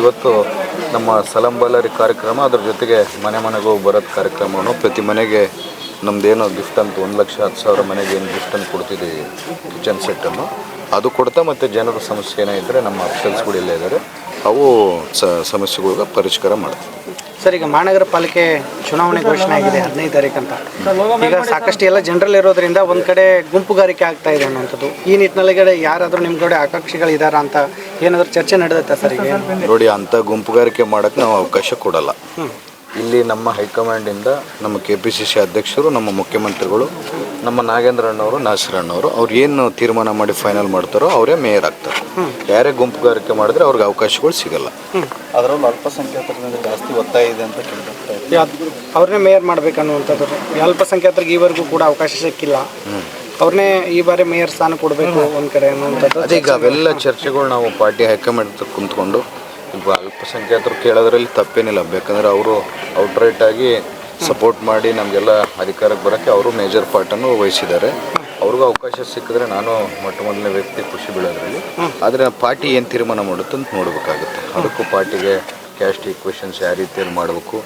ಇವತ್ತು ನಮ್ಮ ಸಲಂಬಲರಿ ಕಾರ್ಯಕ್ರಮ, ಅದ್ರ ಜೊತೆಗೆ ಮನೆ ಮನೆಗೂ ಬರೋದು ಕಾರ್ಯಕ್ರಮವನ್ನು ಪ್ರತಿ ಮನೆಗೆ ನಮ್ಮದೇನೋ ಗಿಫ್ಟ್ ಅಂತ ಒಂದು ಲಕ್ಷ ಹತ್ತು ಸಾವಿರ ಮನೆಗೆ ಏನು ಗಿಫ್ಟನ್ನು ಕೊಡ್ತಿದ್ದೀವಿ ಕಿಚನ್ ಸೆಟ್ಟನ್ನು ಅದು ಕೊಡ್ತಾ ಮತ್ತು ಜನರ ಸಮಸ್ಯೆ ಏನೇ ಇದ್ದರೆ ನಮ್ಮ ಅಫಿಷಿಯಲ್ಸ್ಗಳು ಎಲ್ಲ ಇದ್ದಾರೆ. ಅವು ಸ ಸಮಸ್ಯೆಗಳಿಗೆ ಪರಿಷ್ಕಾರ ಮಾಡ್ತಾರೆ. ಸರ್ ಈಗ ಮಹಾನಗರ ಪಾಲಿಕೆ ಚುನಾವಣೆ ಘೋಷಣೆ ಆಗಿದೆ ಹದಿನೈದು ತಾರೀಕು ಅಂತ. ಈಗ ಸಾಕಷ್ಟು ಎಲ್ಲ ಜನರಲ್ಲಿ ಇರೋದ್ರಿಂದ ಒಂದ್ ಕಡೆ ಗುಂಪುಗಾರಿಕೆ ಆಗ್ತಾ ಇದೆ ಅನ್ನುವಂಥದ್ದು. ಈ ನಿಟ್ಟಿನಲ್ಲಿ ಯಾರಾದರೂ ನಿಮ್ಮ ಕಡೆ ಆಕಾಂಕ್ಷಿಗಳು ಇದ್ದಾರಾ ಅಂತ ಏನಾದರೂ ಚರ್ಚೆ ನಡೆದತ್ತ ಸರ್ ಈಗ? ನೋಡಿ ಅಂಥ ಗುಂಪುಗಾರಿಕೆ ಮಾಡೋಕ್ಕೆ ನಾವು ಅವಕಾಶ ಕೊಡಲ್ಲ. ಇಲ್ಲಿ ನಮ್ಮ ಹೈಕಮಾಂಡಿಂದ ನಮ್ಮ ಕೆ ಪಿ ಸಿ ಸಿ ಅಧ್ಯಕ್ಷರು ನಮ್ಮ ಮುಖ್ಯಮಂತ್ರಿಗಳು ನಮ್ಮ ನಾಗೇಂದ್ರ ಅಣ್ಣವರು ನಾಸರ ಅಣ್ಣವರು ಅವ್ರು ಏನು ತೀರ್ಮಾನ ಮಾಡಿ ಫೈನಲ್ ಮಾಡ್ತಾರೋ ಅವರೇ ಮೇಯರ್ ಆಗ್ತಾರೆ. ಯಾರೇ ಗುಂಪುಗಾರಿಕೆ ಮಾಡಿದ್ರೆ ಅವ್ರಿಗೆ ಅವಕಾಶಗಳು ಸಿಗಲ್ಲ. ಅದರಲ್ಲೂ ಅಲ್ಪಸಂಖ್ಯಾತರಿಂದ ಜಾಸ್ತಿ ಒತ್ತಾಯ ಇದೆ ಅಂತ ಕೇಳ್ತಾರೆ ಅವ್ರನ್ನೇ ಮೇಯರ್ ಮಾಡ್ಬೇಕನ್ನುವಂಥದ್ದು. ಅಲ್ಪಸಂಖ್ಯಾತರಿಗೆ ಈವರೆಗೂ ಕೂಡ ಅವಕಾಶ ಸಿಕ್ಕಿಲ್ಲ. ಅವ್ರನ್ನೇ ಈ ಬಾರಿ ಮೇಯರ್ ಸ್ಥಾನ ಕೊಡಬೇಕು ಒಂದು ಕಡೆ ಅನ್ನುವಂಥದ್ದು. ಅದೇ ಈಗ ಅವೆಲ್ಲ ಚರ್ಚೆಗಳು ನಾವು ಪಾರ್ಟಿ ಹೈಕಮಾಂಡ್ ಕುಂತ್ಕೊಂಡು ಈಗ ಅಲ್ಪಸಂಖ್ಯಾತರು ಕೇಳೋದ್ರಲ್ಲಿ ತಪ್ಪೇನಿಲ್ಲ. ಬೇಕಂದ್ರೆ ಅವರು ಔಟ್ರೈಟ್ ಆಗಿ ಸಪೋರ್ಟ್ ಮಾಡಿ ನಮಗೆಲ್ಲ ಅಧಿಕಾರಕ್ಕೆ ಬರೋಕ್ಕೆ ಅವರು ಮೇಜರ್ ಪಾರ್ಟನ್ನು ವಹಿಸಿದ್ದಾರೆ. ಅವ್ರಿಗೂ ಅವಕಾಶ ಸಿಕ್ಕಿದ್ರೆ ನಾನು ಮೊಟ್ಟ ಮೊದಲನೇ ವ್ಯಕ್ತಿ ಖುಷಿ ಬೀಳೋದ್ರಲ್ಲಿ. ಆದರೆ ಪಾರ್ಟಿ ಏನು ತೀರ್ಮಾನ ಮಾಡುತ್ತೆ ಅಂತ ನೋಡಬೇಕಾಗುತ್ತೆ. ಅದಕ್ಕೂ ಪಾರ್ಟಿಗೆ ಕ್ಯಾಸ್ಟ್ ಈಕ್ವೇಷನ್ಸ್ ಯಾವ ರೀತಿಯಲ್ಲಿ ಮಾಡಬೇಕು,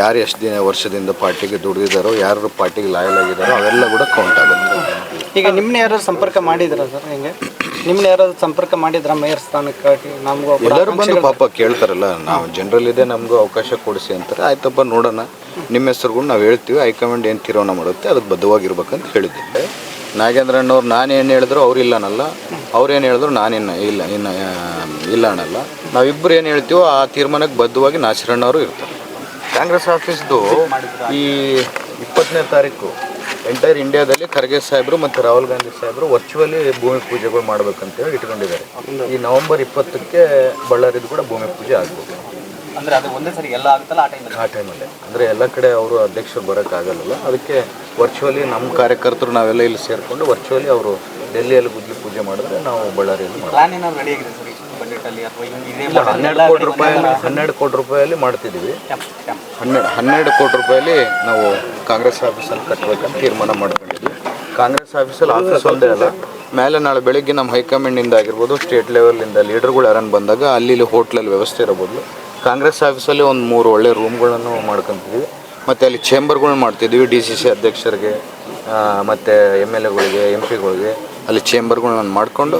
ಯಾರು ಎಷ್ಟು ದಿನ ವರ್ಷದಿಂದ ಪಾರ್ಟಿಗೆ ದುಡಿದಿದ್ದಾರೋ ಯಾರು ಪಾರ್ಟಿಗೆ ಲಾಯಲ್ ಆಗಿದ್ದಾರೋ ಅವೆಲ್ಲ ಕೂಡ ಕೌಂಟ್ ಆಗುತ್ತೆ. ಈಗ ನಿಮ್ಮನ್ನ ಯಾರು ಸಂಪರ್ಕ ಮಾಡಿದ್ರ ಸರ್ ಹಿಂಗೆ? ನಿಮ್ಮನ್ನ ಯಾರು ಸಂಪರ್ಕ ಮಾಡಿದ್ರ ಮೇಯರ್ ಸ್ಥಾನಕ್ಕಾಗಿ? ನಮಗೂ ಎಲ್ಲರೂ ಬಂದು ಪಾಪ ಕೇಳ್ತಾರಲ್ಲ ನಾವು ಜನರಲ್ ಇದೆ ನಮಗೂ ಅವಕಾಶ ಕೊಡಿಸಿ ಅಂತಾರೆ. ಆಯ್ತಪ್ಪ ನೋಡೋಣ. ನಿಮ್ಮ ಹೆಸರುಗಳು ನಾವು ಹೇಳ್ತೀವಿ ಹೈಕಮಾಂಡ್ ಏನು ತೀರ್ಮಾನ ಮಾಡುತ್ತೆ ಅದಕ್ಕೆ ಬದ್ಧವಾಗಿರ್ಬೇಕಂತ ಹೇಳಿದ್ದೆ ನಾಗೇಂದ್ರ ಅಣ್ಣವ್ರು ನಾನು ಏನು ಹೇಳಿದ್ರು ಅವ್ರು ಇಲ್ಲ ಅನ್ನಲ್ಲ ಅವ್ರು ಏನು ಹೇಳಿದ್ರು ನಾನಿನ್ನ ಇಲ್ಲ ಇನ್ನು ಆ, ಇಲ್ಲ ಅನ್ನಲ್ಲ. ನಾವಿಬ್ಬರು ಏನು ಹೇಳ್ತೀವೋ ಆ ತೀರ್ಮಾನಕ್ಕೆ ಬದ್ಧವಾಗಿ ನಾಸಿರಣ್ಣವರು ಇರ್ತಾರೆ. ಕಾಂಗ್ರೆಸ್ ಆಫೀಸ್ದು ಈ ಇಪ್ಪತ್ತನೇ ತಾರೀಕು ಎಂಟೈರ್ ಇಂಡಿಯಾದಲ್ಲಿ ಖರ್ಗೆ ಸಾಹೇಬರು ಮತ್ತು ರಾಹುಲ್ ಗಾಂಧಿ ಸಾಹೇಬರು ವರ್ಚುವಲಿ ಭೂಮಿ ಪೂಜೆಗಳು ಮಾಡ್ಬೇಕಂತೇಳಿ ಇಟ್ಕೊಂಡಿದ್ದಾರೆ. ಈ ನವೆಂಬರ್ ಇಪ್ಪತ್ತಕ್ಕೆ ಬಳ್ಳಾರಿದು ಕೂಡ ಭೂಮಿ ಪೂಜೆ ಆಗ್ಬೋದು. ಅಂದ್ರೆ ಅದು ಒಂದೇ ಸರಿ ಎಲ್ಲ ಆಗುತ್ತಲ್ಲ ಆ ಟೈಮಲ್ಲಿ ಆ ಟೈಮಲ್ಲಿ ಅಂದರೆ ಎಲ್ಲ ಕಡೆ ಅವರು ಅಧ್ಯಕ್ಷರು ಬರೋಕ್ಕಾಗಲ್ಲ ಅದಕ್ಕೆ ವರ್ಚುವಲಿ ನಮ್ಮ ಕಾರ್ಯಕರ್ತರು ನಾವೆಲ್ಲ ಇಲ್ಲಿ ಸೇರಿಕೊಂಡು ವರ್ಚುವಲಿ ಅವರು ಡೆಲ್ಲಿಯಲ್ಲಿ ಗುದ್ಲಿ ಪೂಜೆ ಮಾಡಿದ್ರೆ ನಾವು ಬಳ್ಳಾರಿಯಲ್ಲಿ ಮಾಡಿ ಪ್ಲಾನ್ ಏನಾದ್ರು ರೆಡಿ ಆಗಿದೆ ಸರ್ ಅಥವಾ ಇಲ್ಲ ಹನ್ನೆರಡು ಕೋಟಿ ರೂಪಾಯಿ ಹನ್ನೆರಡು ಕೋಟಿ ರೂಪಾಯಲ್ಲಿ ಮಾಡ್ತಿದ್ದೀವಿ. ಹನ್ನೆರಡು ಹನ್ನೆರಡು ಕೋಟಿ ರೂಪಾಯಲ್ಲಿ ನಾವು ಕಾಂಗ್ರೆಸ್ ಆಫೀಸಲ್ಲಿ ಕಟ್ಟಬೇಕಂತ ತೀರ್ಮಾನ ಮಾಡ್ಕೊಂಡಿದ್ವಿ ಕಾಂಗ್ರೆಸ್ ಆಫೀಸಲ್ಲಿ ಆಫೀಸ್ ಒಂದೇ ಅಲ್ಲ ಮೇಲೆ ನಾಳೆ ಬೆಳಿಗ್ಗೆ ನಮ್ಮ ಹೈಕಮಾಂಡಿಂದ ಆಗಿರ್ಬೋದು ಸ್ಟೇಟ್ ಲೆವೆಲಿಂದ ಲೀಡರ್ಗಳು ಯಾರನ್ನು ಬಂದಾಗ ಅಲ್ಲಿ ಇಲ್ಲಿ ಹೋಟ್ಲಲ್ಲಿ ವ್ಯವಸ್ಥೆ ಇರಬಹುದು. ಕಾಂಗ್ರೆಸ್ ಆಫೀಸಲ್ಲಿ ಒಂದು ಮೂರು ಒಳ್ಳೆ ರೂಮ್ಗಳನ್ನು ಮಾಡ್ಕೊತೀವಿ. ಮತ್ತು ಅಲ್ಲಿ ಚೇಂಬರ್ಗಳನ್ನ ಮಾಡ್ತಿದ್ವಿ ಡಿ ಸಿ ಸಿ ಅಧ್ಯಕ್ಷರಿಗೆ ಮತ್ತು ಎಂ ಎಲ್ ಎಗಳಿಗೆ ಎಂ ಪಿಗಳಿಗೆ. ಅಲ್ಲಿ ಚೇಂಬರ್ಗಳನ್ನ ಮಾಡಿಕೊಂಡು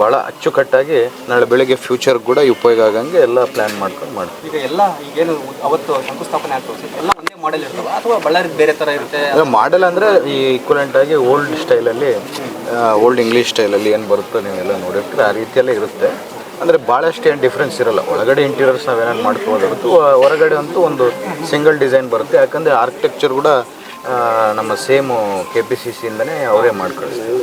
ಭಾಳ ಅಚ್ಚುಕಟ್ಟಾಗಿ ನಾಳೆ ಬೆಳಿಗ್ಗೆ ಫ್ಯೂಚರ್ ಕೂಡ ಉಪಯೋಗ ಆಗಂಗೆ ಎಲ್ಲ ಪ್ಲ್ಯಾನ್ ಮಾಡ್ಕೊಂಡು ಮಾಡ್ತೀವಿ. ಈಗ ಎಲ್ಲ ಈಗೇನು ಅವತ್ತು ಶಂಕುಸ್ಥಾಪನೆ ಆಗ್ತದೆ ಎಲ್ಲ ಒಂದೇ ಮಾಡೆಲ್ ಇರ್ತವೆ ಅಥವಾ ಬಳ್ಳಾರಿ ಬೇರೆ ಥರ ಇರುತ್ತೆ? ಅಂದರೆ ಮಾಡೆಲ್ ಅಂದರೆ ಈ ಈಕ್ವಲೆಂಟ್ ಆಗಿ ಓಲ್ಡ್ ಸ್ಟೈಲಲ್ಲಿ ಓಲ್ಡ್ ಇಂಗ್ಲೀಷ್ ಸ್ಟೈಲಲ್ಲಿ ಏನು ಬರುತ್ತೋ ನೀವೆಲ್ಲ ನೋಡಿರ್ತೀರ ಆ ರೀತಿಯಲ್ಲೇ ಇರುತ್ತೆ. ಅಂದರೆ ಭಾಳಷ್ಟು ಏನು ಡಿಫ್ರೆನ್ಸ್ ಇರಲ್ಲ. ಒಳಗಡೆ ಇಂಟೀರಿಯರ್ಸ್ ನಾವೇನೇನು ಮಾಡ್ಕೋಬೋದು. ಹೊರತು ಹೊರಗಡೆ ಅಂತೂ ಒಂದು ಸಿಂಗಲ್ ಡಿಸೈನ್ ಬರುತ್ತೆ. ಯಾಕಂದರೆ ಆರ್ಕಿಟೆಕ್ಚರ್ ಕೂಡ ನಮ್ಮ ಸೇಮು ಕೆ ಪಿ ಸಿ ಸಿಯಿಂದನೇ ಅವರೇ ಮಾಡ್ಕೊಳ್ತಾರೆ.